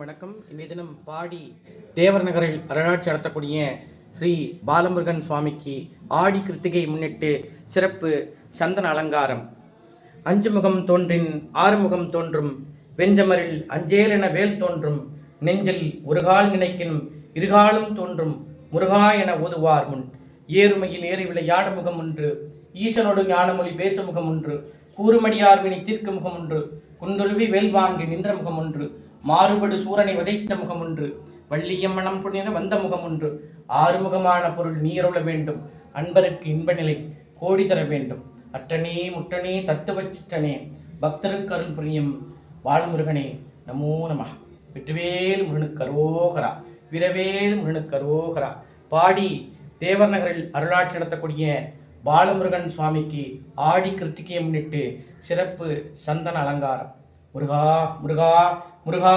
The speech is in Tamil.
வணக்கம். இன்றைய தினம் பாடி தேவர் நகரில் அருளாட்சி நடத்தக்கூடிய ஸ்ரீ பாலமுருகன் சுவாமிக்கு ஆடி கிருத்திகை முன்னிட்டு சிறப்பு சந்தன அலங்காரம். அஞ்சு முகம் தோன்றின் ஆறுமுகம் தோன்றும் வெஞ்சமரில் அஞ்சேல் என வேல் தோன்றும் நெஞ்சில் ஒருகால் நினைக்கினும் இருகாலும் தோன்றும் முருகா என ஓதுவார் முன். ஏறுமையில் ஏறி விளையாட முகம் ஒன்று ஈசனோடு ஞானமொழி பேசும் முகம் ஒன்று கூறுமடியார் வினை தீர்க்க முகம் ஒன்று குண்டுருவி வேல் வாங்கி நின்ற முகம் ஒன்று மாறுபடு சூரனை வதைத்த முகம் ஒன்று வள்ளியம் புனித வந்த முகம் ஒன்று ஆறுமுகமான பொருள் நீரொழ வேண்டும் அன்பருக்கு இன்ப நிலை கோடி தர வேண்டும். அட்டனே முட்டனே தத்துவ சிற்றனே பக்தருக்கு அருள் புரியும் பாலமுருகனே நமோ நம வெற்றிவேல் முருகனுக்கு அரோகரா வீரவேல் முருகனுக்கு அரோகரா. பாடி தேவர் நகரில் அருளாட்சி நடத்தக்கூடிய பாலமுருகன் சுவாமிக்கு ஆடி கிருத்திகை முன்னிட்டு சிறப்பு சந்தன அலங்காரம். முருகா முருகா முருகா.